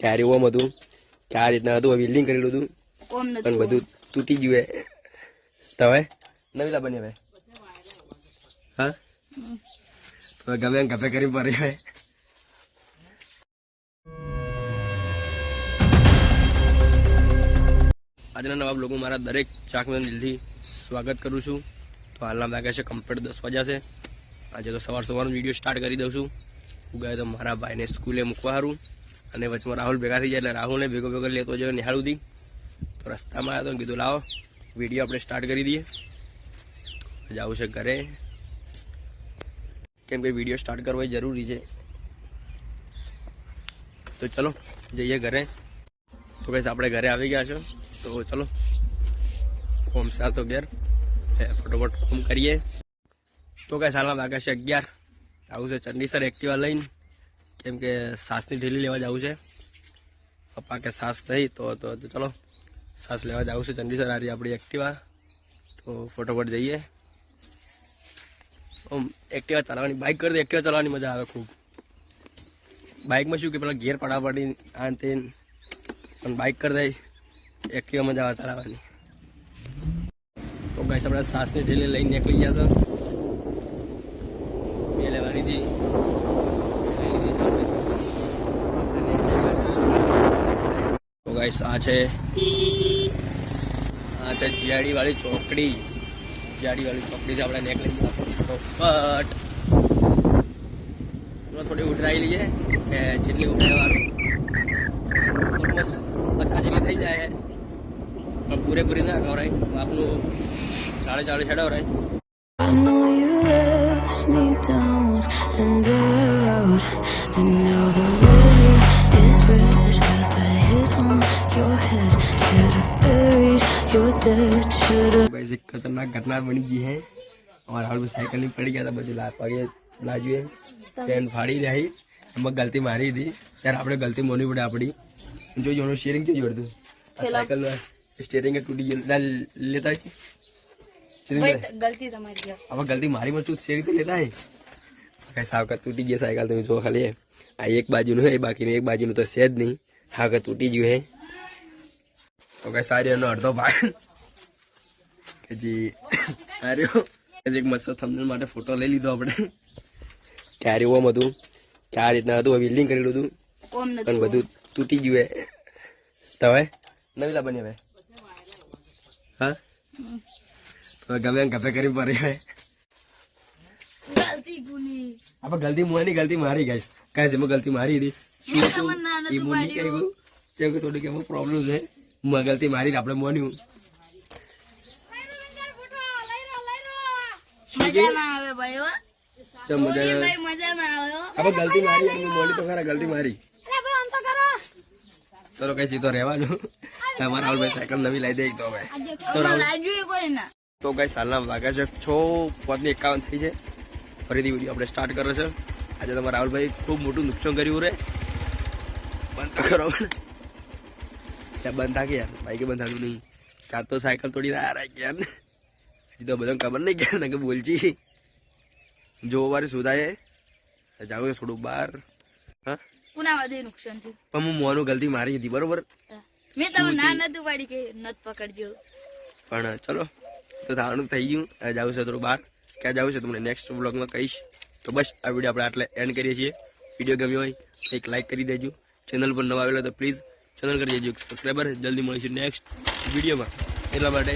ત્યારે ઓમ હતું કે આ રીતના હતું બિલ્ડિંગ કરેલું હતું. પણ બધું તૂટી ગયું તો હવે નવી લા બની હવે હા? તો ગમે એમ ગપે કરી પડી હવે. આજના નવા લોકો મારા દરેક ચાકમાં દિલથી સ્વાગત કરું છું. તો હાલના વાગ્યા છે કમ્પ્લીટ દસ વાગ્યા છે. આજે તો સવાર સવારનો વીડિયો સ્ટાર્ટ કરી દઉં છું. હું ગયો તો મારા ભાઈને સ્કૂલે મૂકવા હારું. અને વચમાં રાહુલ ભેગા થઈ જાય એટલે રાહુલને ભેગો ભેગો લેતો જયો નિહાળ સુધી તો રસ્તામાં આવ્યો તો કીધું, લાવો, વીડિયો આપણે સ્ટાર્ટ કરી દઈએ. જવું છે ઘરે. કેમ કે વીડિયો સ્ટાર્ટ કરવો જરૂરી છે. તો ચલો, જઈએ ઘરે. તો કઈ આપણે ઘરે આવી ગયા છો તો ચલો, કોમ સાલ તો ઘેર. ફટોફટ કોમ કરીએ. તો કઈ સાલના વાગ્યા છે અગિયાર. આવું છે ચંડીસર એક્ટિવા લઈને. કેમ કે સાસની ઢીલી લેવા જવું છે. પપ્પા કે સાસ થઈ તો તો ચલો. સાસ લેવા જવું છે ચંડીસર, આ રહી આપણી એક્ટિવા. તો ફટોફટ જઈએ. આમ એક્ટિવા ચલાવવાની બાઇક કરતી એક્ટિવા ચલાવવાની મજા આવે ખૂબ. બાઇકમાં શું કે પેલા ગેર પડા પડી આ તે પણ બાઇક કરતા એક્ટિવા મજા આવે ચલાવવાની તો ગાઈસ, આપણે સાસની ઢીલી લઈને નીકળી ગયા છે. બે લેવાની હતી લઈ લીધી છે આપણે. આપણે નીકળી ગયા છે. તો ગાઈસ આ છે આ છે જીયાડી વાળી ચોકડી. જીયાડી વાળી ચોકડીથી આપણે નેક લઈ ચલો થોડી ઉઠરાઈ લઈએ કે જેટલી ઉતરાવવાનું ઓલમોસ્ટ પચાસ જેટલી થઈ જાય. પણ પૂરેપૂરી ના ખવડાય તો આપણું ચાળે ચાળે છેડાવરાય I know and now the weight is fresh. Guys એક ખતરનાક ઘટના બની ગઈ હે અમારા રાહુલ સાયકલની પડી ગયા હતા બધું લાત વાગે લાજુએ પેન ફાડી રહી એમાં ગલતી મારી હતી ત્યારે આપણે ગલતી મોની પડે આપણી જોજો એનું સ્ટેરિંગ કેવું જોડતું સાયકલ સ્ટેરિંગ તૂટી ગયું ના લેતા છે. ગલતી તમારી હવે ગલતી મારી માં તું સ્ટેરિંગ તો લેતા હે કઈ સાવકા તૂટી ગઈ સાયકલ તમે જો ખાલી આ એક બાજુનું હે બાકીની એક બાજુનું તો છે જ નહીં હા કે તૂટી ગયું હે તો કઈ સારી એનો અડધો ભાગ. કે જી આર્યો એક મસ્ત થંબનેલ માટે ફોટો લઈ લીધો આપણે. ક્યારે ઓમ હતું. કે આ રીતના હતું બિલ્ડિંગ કરેલું હતું. પણ બધું તૂટી ગયું હે. હવે નવી લા બની હવે. હા? તો ગમે એમ ગપે કરી પડી હવે. ગલતી આપણે ગલતી મોની ગલતી મારી ગઈ કાંઈ એમાં ગલતી મારી હતી. થોડીક એમાં પ્રોબ્લેમ છે. મેં ગલતી મારી આપણે મોન્યું ગલતી મારી મોની તો ખરા ગલતી મારી. ચલો કઈ સીધો રહેવાનું. અમારા રાહુલભાઈ સાયકલ નવી લઈ દઈ તો હવે. તો રાહુલ તો કઈ સાલના વાગ્યા છે છ પોતની એકાવન થઈ છે. ફરીથી વીડિયો આપણે સ્ટાર્ટ કર્યો છે. આજે તમારા રાહુલભાઈ ખૂબ મોટું નુકસાન કર્યું રે. બંધ કરો. ત્યાં બંધ થાકી યાર બાઈકે બંધ થાતું નહીં કાં તો સાયકલ તોડી ના યાર યાર હજી તો બધાને ખબર નહીં ગયા ને કે બોલજી જો વારે શું થાય જાવ થોડું બહાર હા નુકસાન થયું પણ હું મોનું ગલતી મારી હતી બરોબર મેં તમે ના નતું પાડી કે નત પકડજો પણ ચલો તો થવાનું થઈ ગયું જવું છે થોડું બહાર ક્યાં જવું છે તમને નેક્સ્ટ વ્લોગમાં કહીશ તો બસ આ વીડિયો આપણે આટલે એન્ડ કરીએ છીએ વીડિયો ગમ્યો હોય એક લાઇક કરી દેજો ચેનલ પર નવા આવેલો તો પ્લીઝ ચેનલ કરી દેજો સબસ્ક્રાઈબર જલ્દી મળીશું નેક્સ્ટ વિડીયોમાં. એટલા માટે